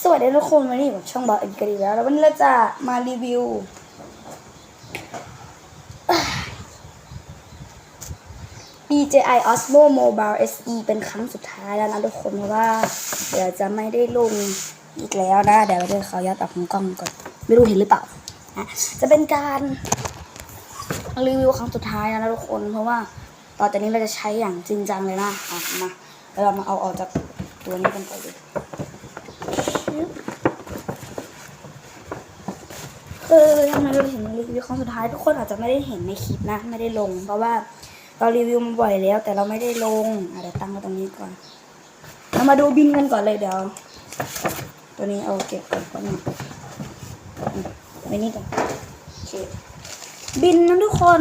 สวัสดีทุกคนวันนี้อยู่กับช่องบอสอ็นกันอีกแล้วแล้ววันนี้เราจะมารีวิว DJI Osmo Mobile SE เป็นครั้งสุดท้ายแล้วนะทุกคนเพราะว่า เดี๋ยวจะไม่ได้ลงอีกแล้วนะ เดี๋ยวเราจะขอยัดออกของกล้องก่อน ไม่รู้เห็นหรือเปล่านะจะเป็นการรีวิวครั้งสุดท้ายแล้วนะทุกคน เพราะว่าต่อจากนี้เราจะใช้อย่างจริงจังเลยนะอะมาเรามาเอาออกจากตัวนี้กันก่อนเลย คือทำไมเราถึงมารีวิวครั้งสุดท้ายทุกคนอาจจะไม่ได้เห็นในคลิปนะไม่ได้ลง เพราะว่าเรารีวิวมาบ่อยแล้ว แต่เราไม่ได้ลงอะเดี๋ยวตั้งไว้ตรงนี้ก่อนเรามาดูบินกันก่อนเลยเดี๋ยว ตัวนี้เอาเก็บก่อนก่อนนะอืมไว้นี่ก่อนโอเคบินนะทุกคน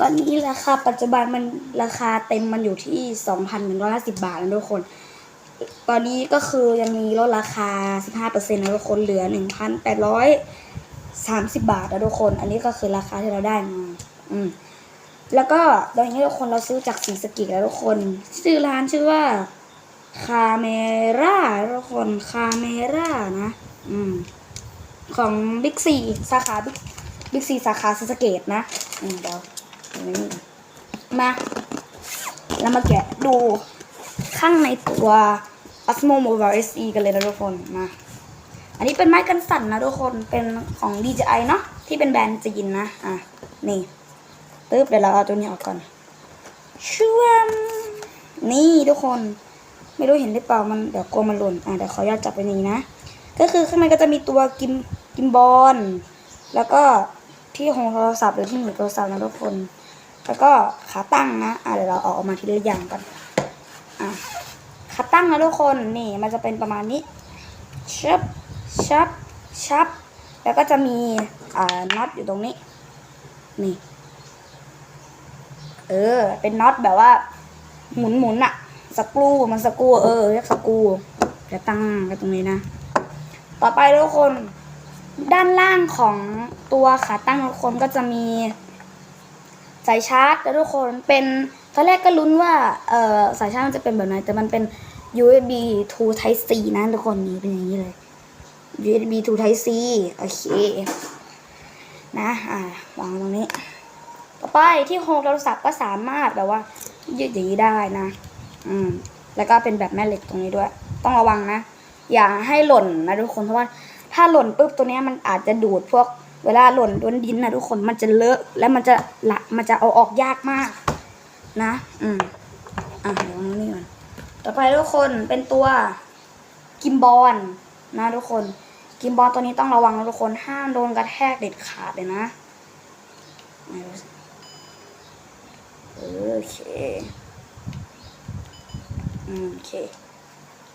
ตอนนี้ราคาปัจจุบันมันราคาเต็มมันอยู่ที่สองพันหนึ่งร้อยห้าสิบบาทนะทุกคน ตอนนี้ก็คือยังมีลดราคา15%นต์นะทุกคนเหลือหนึ่งพันแปดร้อย 1,830บาทนะทุกคน อันนี้ก็คือราคาที่เราได้มาอืมแล้วก็ตอนนี้ทุกคนเราซื้อจากสีสกิแล้วทุกคน ชื่อร้านชื่อว่าคาเมร่าทุกคนคาเมร่านะ อืม ของบิ๊กซีสาขาบิ๊กบิ๊กซีสาขาศรีสเกดนะ อืมเดี๋ยวนี่มาแล้วมาแกะดูข้างในตัว Osmo Mobile SE กันเลยนะทุกคนมา อันนี้เป็นไม้กันสั่นนะทุกคนเป็นของ DJI เนาะที่เป็นแบรนด์จีนนะอะนี่ตึ๊บเดี๋ยวเราเอาตัวนี้ออกก่อนช่วมนี่ทุกคน ไม่รู้เห็นหรือเปล่ามันเดี๋ยวกลัวมันหล่นอะเดี๋ยวขออนุญาตจับไปนี้นะ ก็คือข้างในก็จะมีตัวกิมกิมบอลแล้วก็ที่โฮงโทรศัพท์หรือที่หนีบโทรศัพท์นะทุกคน แล้วก็ขาตั้งนะอะเดี๋ยวเราอออกมาทีละอย่างก่อนอะขาตั้งนะทุกคนนี่มันจะเป็นประมาณนี้ชับ ชับชับ แล้วก็จะมีอ่าน็อตอยู่ตรงนี้ นี่ เออ เป็นน็อตแบบว่า หมุนหมุนอะสกรูมันสกรูเออเรียกสกรูจะตั้งไว้ตรงนี้นะ ต่อไปทุกคน ด้านล่างของตัวขาตั้งทุกคนก็จะมีสายชาร์จนะทุกคนเป็นตอนแรกก็ลุ้นว่าเออสายชาร์จมันจะเป็นแบบไหนแต่มันเป็น USB to Type C นะทุกคนนี่เป็นอย่างนี้เลย USB to Type C โอเค นะ อ่าวางตรงนี้ ต่อไปที่โฮมโทรศัพท์ก็สามารถแบบว่ายืดอย่างนี้ได้นะ อืม แล้วก็เป็นแบบแม่เหล็กตรงนี้ด้วย ต้องระวังนะ อย่าให้หล่นนะทุกคน เพราะว่าถ้าหล่นปุ๊บตัวนี้มันอาจจะดูดพวกเวลาหล่นโดนดินนะทุกคนมันจะเลอะแล้วมันจะละมันจะเอาออกยากมาก นะ อืม อะเดี๋ยวนี่ก่อนต่อไปทุกคนเป็นตัวกิมบอลนะทุกคน กิมบอลตัวนี้ต้องระวังนะทุกคนห้ามโดนกระแทกเด็ดขาดเลยนะโอเคอืมโอเค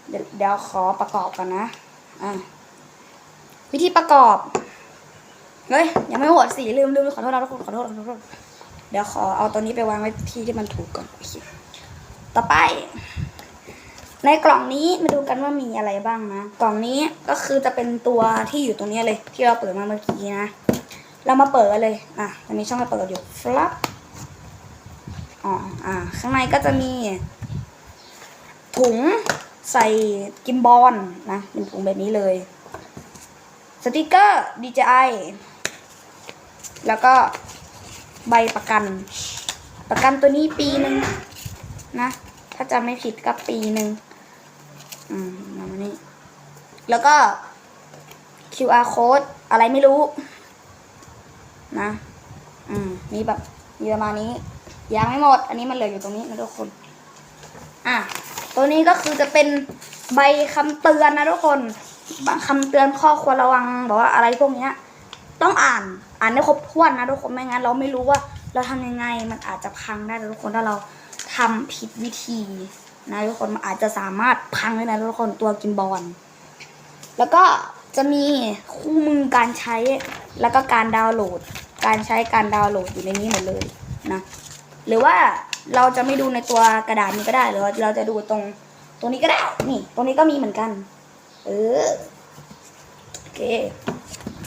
เดี๋ยวเดี๋ยวขอประกอบกันนะอะวิธีประกอบเฮ้ยยังไม่หมดสีลืมลืมขอโทษนะทุกคนขอโทษขอโทษเดี๋ยวขอเอาตัวนี้ไปวางไว้ที่ที่มันถูกก่อนโอเคต่อไป ในกล่องนี้มาดูกันว่ามีอะไรบ้างนะ กล่องนี้ก็คือจะเป็นตัวที่อยู่ตรงนี้เลย ที่เราเปิดมาเมื่อกี้นะ เรามาเปิดกันเลย อะมันมีช่องให้เปิดอยู่ฟลับอ๋ออ่า ข้างในก็จะมี ถุงใส่กิมบอลนะเป็นถุงแบบนี้เลยสติกเกอร์ DJI แล้วก็ใบประกัน ประกันตัวนี้ปีหนึ่งนะ ถ้าจำไม่ผิดก็ปีหนึ่ง อืมมามานี่แล้วก็ QR code อะไรไม่รู้ นะ อืม มีแบบมีประมาณนี้ ยังไม่หมด อันนี้มันเหลืออยู่ตรงนี้นะทุกคน อะ ตัวนี้ก็คือจะเป็นใบคำเตือนนะทุกคนคำเตือนข้อควรระวังแบบว่าอะไรพวกเนี้ย ต้องอ่าน อ่านให้ครบถ้วนนะทุกคน ไม่งั้นเราไม่รู้ว่า เราทำยังไง มันอาจจะพังได้นะทุกคนถ้าเราทำผิดวิธี นะทุกคนอาจจะสามารถพังได้นะทุกคนตัวกินบอลแล้วก็จะมีคู่มือการใช้แล้วก็การดาวน์โหลด การใช้การดาวน์โหลดอยู่ในนี้หมดเลยนะหรือว่าเราจะไม่ดูในตัวกระดาษนี้ก็ได้หรือว่าเราจะดูตรงตรงนี้ก็ได้นี่ ตรงนี้ก็มีเหมือนกัน เออโอเค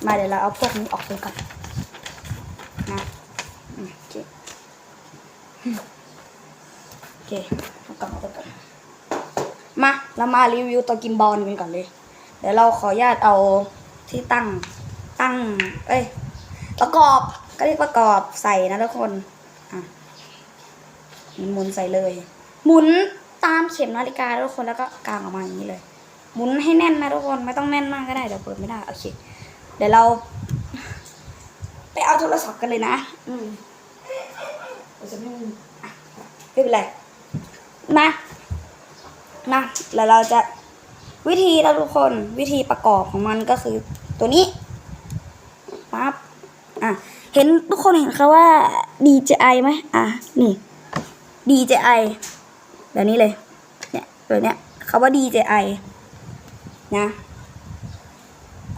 มาเดี๋ยวเราเอาพวกนี้ออกไปก่อนนะโอเคโอเค กลับมาก่อนมาเรามารีวิวตัวกิมบอลกันก่อนเลยเดี๋ยวดี๋ยวเราขออนุญาตเอาที่ตั้งตั้ง เอ้ยประกอบก็เรียกประกอบใส่นะทุกคนอะหมุนใส่เลย หมุนตามเข็มนาฬิกานะทุกคนแล้วก็กางออกมาอย่างนี้เลย หมุนให้แน่นนะทุกคนไม่ต้องแน่นมากก็ได้เดี๋ยวเปิดไม่ได้โอเคเดี๋ยวเรา ไปเอาโทรศัพท์กันเลยนะ อืมเราจะไม่มีอะไม่เป็นไร นะนะแล้วเราจะวิธีเราทุกคนวิธีประกอบของมันก็คือตัวนี้ปั๊บอะเห็นทุกคนเห็นคาว่า DJI ไหมอะนี่ DJI แบบนี้เลยเนี่ยตัวเนี้ยคาว่า DJI นะ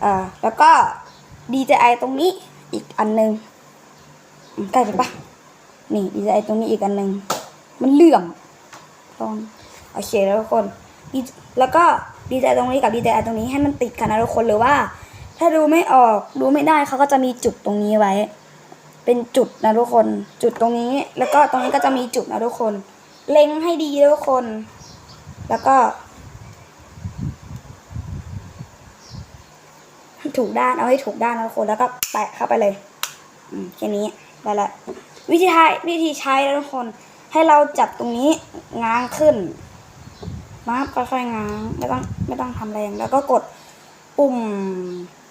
อ่าแล้วก็ DJI ตรงนี้อีกอันหนึ่งใกล้ไปปะนี่ DJI ตรงนี้อีกอันหนึ่งมันเหลื่อม ลองโอเคแล้วทุกคน D- แล้วก็ DJI ตรงนี้กับ DJI ตรงนี้ให้มันติดกันนะทุกคนหรือว่า ถ้าดูไม่ออกดูไม่ได้เขาก็จะมีจุดตรงนี้ไว้ เป็นจุดนะทุกคน จุดตรงนี้ แล้วก็ตรงนี้ก็จะมีจุดนะทุกคน เล็งให้ดีนะทุกคน แล้วก็ ถูกด้านเอาให้ถูกด้านนะทุกคนแล้วก็แปะเข้าไปเลยอืมแค่นี้ได้ละวิธีใช้วิธีใช้นะทุกคน ให้เราจับตรงนี้ง้างขึ้นมาค่อยๆง้างไม่ต้องไม่ต้องทำแรง แล้วก็กดปุ่ม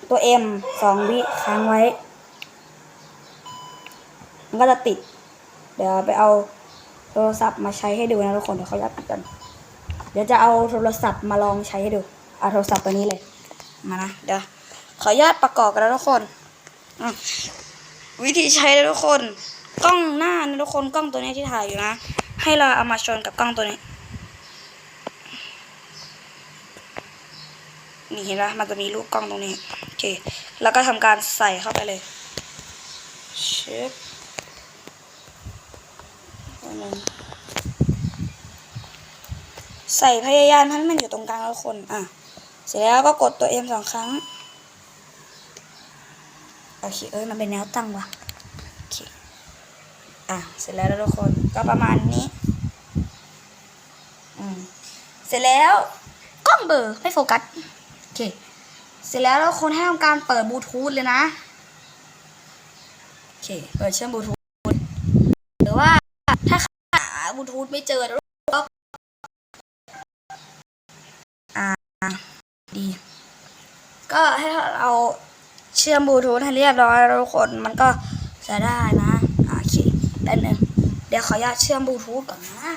ตัว M สองวิค้างไว้ มันก็จะติด เดี๋ยวไปเอาโทรศัพท์มาใช้ให้ดูนะทุกคนเดี๋ยวเขายัดปิดกัน เดี๋ยวจะเอาโทรศัพท์มาลองใช้ให้ดูเอาโทรศัพท์ตัวนี้เลย มานะเดี๋ยวขออนุญาตประกอบกันแล้วทุกคน วิธีใช้นะทุกคน กล้องหน้านะทุกคนกล้องตัวนี้ที่ถ่ายอยู่นะ ให้เราเอามาชนกับกล้องตัวนี้นี่เห็นไหมมันจะมีลูกกล้องตรงนี้โอเค แล้วก็ทำการใส่เข้าไปเลยเชฟตัวหนึ่งใส่พยายามให้มันอยู่ตรงกลางแล้วทุกคน อะ เสร็จแล้วก็กดตัว M สองครั้ง โอเค เอ้ย มันเป็นแนวตั้งว่ะ อะเสร็จแล้วทุกคนก็ประมาณนี้ อืมเสร็จแล้วกล้องเบลอร์ไม่โฟกัสโอเคเสร็จแล้วเราคนให้ทำการเปิดบลูทูธเลยนะโอเคเปิดเชื่อมบลูทูธหรือว่าถ้าหาบลูทูธไม่เจอแล้วก็อ่าดี ก็ให้เราเชื่อมบลูทูธให้เรียบร้อยทุกคนมันก็จะได้นะ ได้หนึ่งเดี๋ยวขออนุญาตเชื่อมบลูทูธก่อนนะ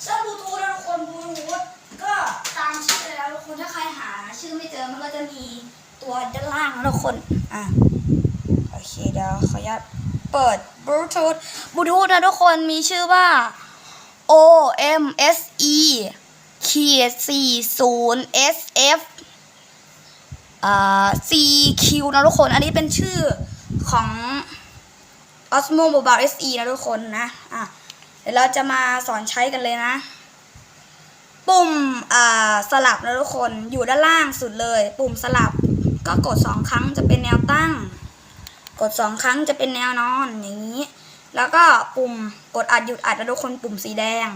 เชื่อมบลูทูธนะทุกคนบลูทูธก็ตามชื่อแล้วทุกคนถ้าใครหา ชื่อไม่เจอมันก็จะมีตัวด้านล่างนะทุกคนอะโอเคเดี๋ยวขออนุญาตเปิดบลูทูธบลูทูธนะทุกคนมีชื่อว่า O M S E ขีดสี่ศูนย์ S F อ่า CQ นะทุกคน อันนี้เป็นชื่อของ Osmo Mobile SE นะทุกคนนะ อะ เดี๋ยวเราจะมาสอนใช้กันเลยนะ ปุ่มอ่าสลับนะทุกคนอยู่ด้านล่างสุดเลย ปุ่มสลับก็กดสองครั้งจะเป็นแนวตั้ง กดสองครั้งจะเป็นแนวนอนอย่างนี้ แล้วก็ปุ่มกดอัดหยุดอัดนะทุกคนปุ่มสีแดง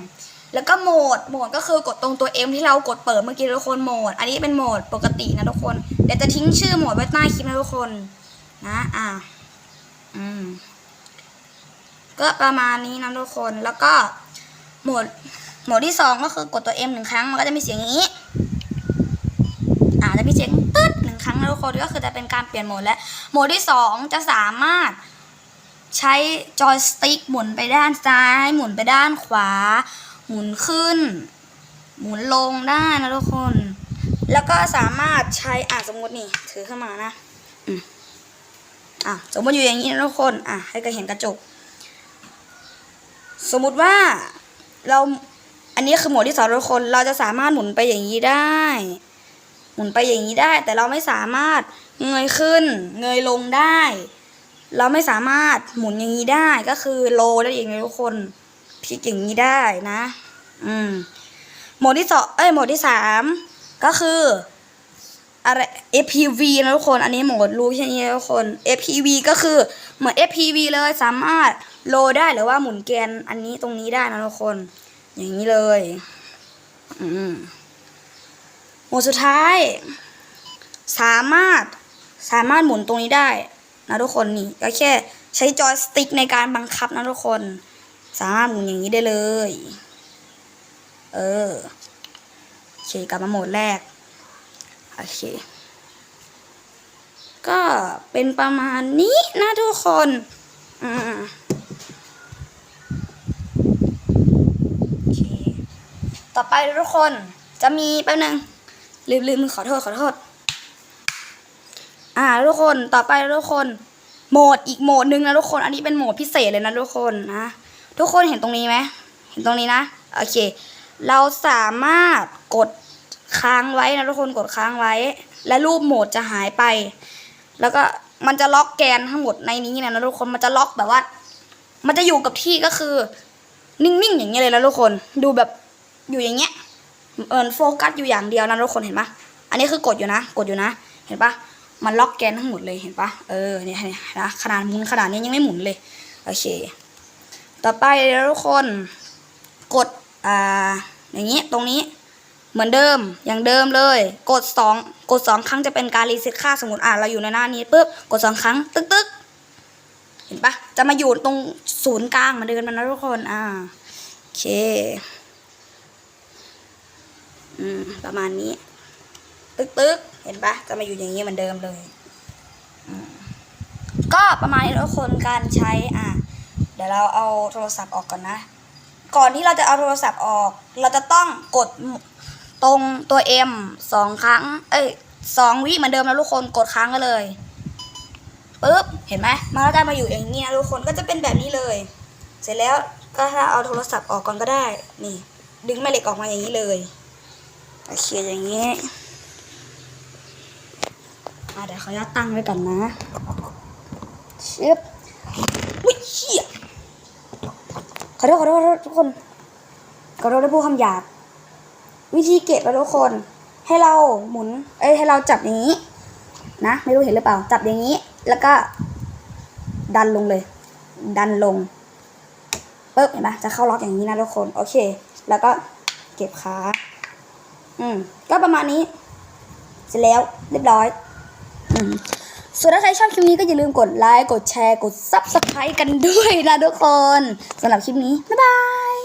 แล้วก็โหมดโหมดก็คือกดตรงตัว M ที่เรากดเปิดเมื่อกี้นะทุกคนโหมด อันนี้เป็นโหมดปกตินะทุกคนเดี๋ยวจะทิ้งชื่อโหมดไว้ใต้คลิปนะทุกคน นะ อ่าอืม ก็ประมาณนี้นะทุกคนแล้วก็โหมดโหมดที่สองก็คือกดตัว M หนึ่งครั้งมันก็จะมีเสียงนี้อ่าจะมีเสียงตึ๊ดหนึ่งครั้งนะทุกคนก็คือจะเป็นการเปลี่ยนโหมดและโหมดที่สองจะสามารถใช้จอยสติ๊กหมุนไปด้านซ้าย หมุนไปด้านขวา หมุนขึ้น หมุนลงได้นะทุกคน แล้วก็สามารถใช้อะสมมตินี่ถือขึ้นมานะอะสมมติอยู่อย่างนี้นะทุกคนอะให้ก็เห็นกระจก สมมุติว่าเราอันนี้คือโหมดที่สองทุกคน เราจะสามารถหมุนไปอย่างนี้ได้ หมุนไปอย่างนี้ได้ แต่เราไม่สามารถเงยขึ้น เงยลงได้ เราไม่สามารถหมุนอย่างนี้ได้ก็คือโลได้เองนะทุกคนพลิกอย่างนี้ได้นะ อืมโหมดที่สองเอ้ยโหมดที่สามก็คืออะไร FPV นะทุกคน อันนี้โหมดรู้แค่นี้ทุกคน FPV ก็คือเหมือน FPV เลยสามารถ โลได้หรือว่าหมุนแกนอันนี้ตรงนี้ได้นะทุกคน อย่างนี้เลย อืมโหมดสุดท้าย สามารถสามารถหมุนตรงนี้ได้นะทุกคนนี่ก็แค่ใช้จอยสติ๊กในการบังคับนะทุกคน สามารถหมุนอย่างนี้ได้เลย เออโอเคกลับมาโหมดแรกโอเคก็เป็นประมาณนี้นะทุกคน อืมโอเค ต่อไปทุกคนจะมีแป๊บนึงลืมลืมขอโทษขอโทษ อ่าทุกคนต่อไปทุกคนโหมดอีกโหมดหนึ่งนะทุกคน อันนี้เป็นโหมดพิเศษเลยนะทุกคนนะ ทุกคนเห็นตรงนี้ไหมเห็นตรงนี้นะโอเค เราสามารถกดค้างไว้นะทุกคนกดค้างไว้ และรูปโหมดจะหายไป แล้วก็มันจะล็อกแกนทั้งหมดในนี้นะนะทุกคนมันจะล็อกแบบว่า มันจะอยู่กับที่ก็คือ นิ่งๆอย่างเงี้ยเลยนะทุกคนดูแบบ อยู่อย่างเงี้ยเอินโฟกัสอยู่อย่างเดียวนะทุกคนเห็นปะอันนี้คือกดอยู่นะ กดอยู่นะ เห็นปะมันล็อกแกนทั้งหมดเลยเห็นปะเออเนี่ยนะขนาดหมุนขนาดนี้ยังไม่หมุนเลยโอเค ต่อไปทุกคนกดอ่าอย่างนี้ตรงนี้เหมือนเดิมอย่างเดิมเลย กดสองกดสองครั้งจะเป็นการรีเซ็ตค่าสมมติอ่าเราอยู่ในหน้านี้ปุ๊บกดสองครั้ง ตึ๊กตึ๊กเห็นปะจะมาอยู่ตรงศูนย์กลางเหมือนเดิมนะทุกคนอ่าโอเค อืมประมาณนี้ ตึกตึกเห็นปะจะมาอยู่อย่างนี้เหมือนเดิมเลยก็ประมาณนี้ทุกคนการใช้อะ เดี๋ยวเราเอาโทรศัพท์ออกก่อนนะ ก่อนที่เราจะเอาโทรศัพท์ออก เราจะต้องกดตรงตัว M สองครั้ง เอ้ยสองวิเหมือนเดิมนะทุกคนกดค้างกันเลยปึ๊บเห็นไหมมันก็จะมาอยู่อย่างนี้นะทุกคนก็จะเป็นแบบนี้เลย เสร็จแล้วก็ถ้าเอาโทรศัพท์ออกก่อนก็ได้ นี่ ดึงแม่เหล็กออกมาอย่างนี้เลย โอเคอย่างนี้เดี๋ยวเขาจะตั้งไว้ก่อนนะชึบอุ้ยเชี่ยขอโทษขอโทษทุกคนขอโทษที่พูดคำหยาบวิธีเก็บนะทุกคน ให้เราหมุน เอ้ยให้เราจับอย่างนี้ นะ ไม่รู้เห็นหรือเปล่า จับอย่างนี้ แล้วก็ ดันลงเลย ดันลงปึ๊บเห็นปะจะเข้าล็อกอย่างนี้นะทุกคน โอเค แล้วก็เก็บขา อืม ก็ประมาณนี้ เสร็จแล้วเรียบร้อย อืมส่วนถ้าใครชอบคลิปนี้ก็อย่าลืมกดไลค์ กดแชร์ กดซับสไครต์กันด้วยนะทุกคนสำหรับคลิปนี้ บ๊ายบาย